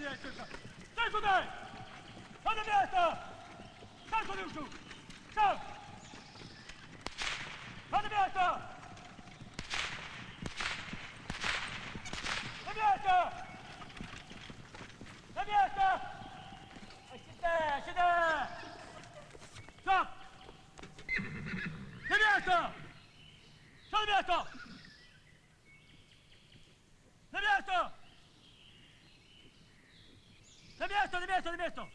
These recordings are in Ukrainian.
Стой, Кирильченко! Стой куда! Стой на место! Стой, Кулюшу! Стой! На место, на место, на место!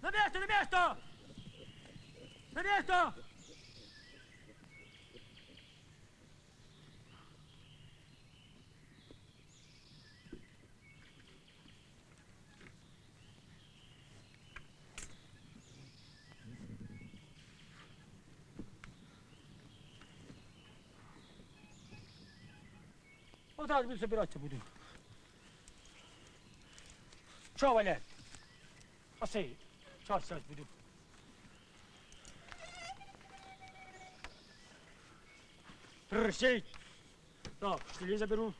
На место, на место! На место! Вот так мы собираться будем. Что, Валя? Пошли. Сейчас, сейчас буду. Прыщить. Так, штыли заберу.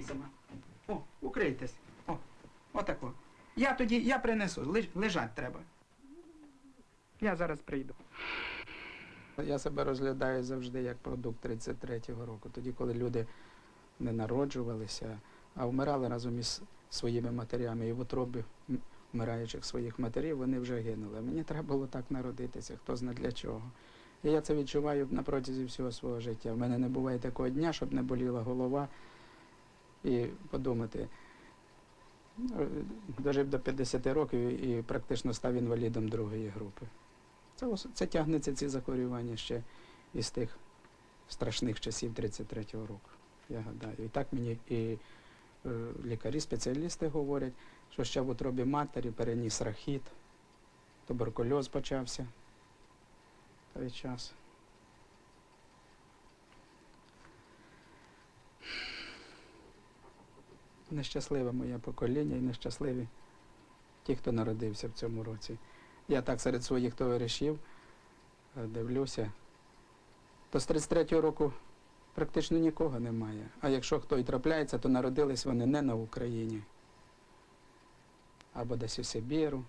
Укрийся. О, укрийтесь. О, отако. Я тоді, я принесу, леж, лежать треба. Я зараз прийду. Я себе розглядаю завжди як продукт 33-го року, тоді, коли люди не народжувалися, а вмирали разом із своїми матерями. І в утробі вмираючих своїх матерів вони вже гинули. Мені треба було так народитися, хто зна для чого. І я це відчуваю на протязі всього свого життя. В мене не буває такого дня, щоб не боліла голова і подумати. ну, Дожив до 50 років і практично став інвалідом другої групи. Це, це тягнеться ці захворювання ще із тих страшних часів 33-го року, я гадаю. І так мені і е, лікарі-спеціалісти говорять, що ще в утробі матері переніс рахіт, туберкульоз почався той час. Нещасливе моє покоління і нещасливі ті, хто народився в цьому році. Я так серед своїх товаришів е, дивлюся, то з 33-го року практично нікого немає. А якщо хто і трапляється, то народились вони не на Україні. Або десь у Сибіру,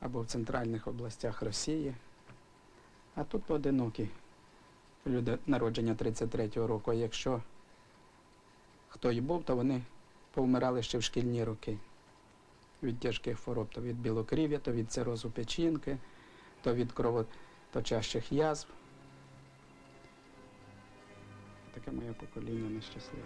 або в центральних областях Росії. А тут поодинокі люди народження 33-го року. А якщо хто і був, то вони повмирали ще в шкільні роки від тяжких хвороб, то від білокрів'я, то від цирозу печінки, то від кровоточащих язв. Таке моє покоління нещасливе.